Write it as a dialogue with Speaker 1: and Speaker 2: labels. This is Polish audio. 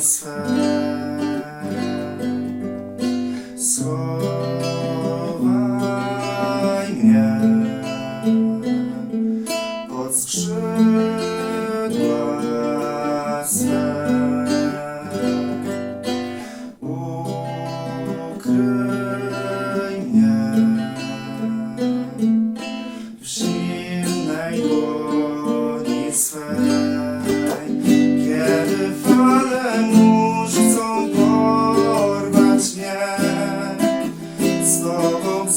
Speaker 1: Thanks. Thanks. Fale mórz chcą porwać mnie. Z tobą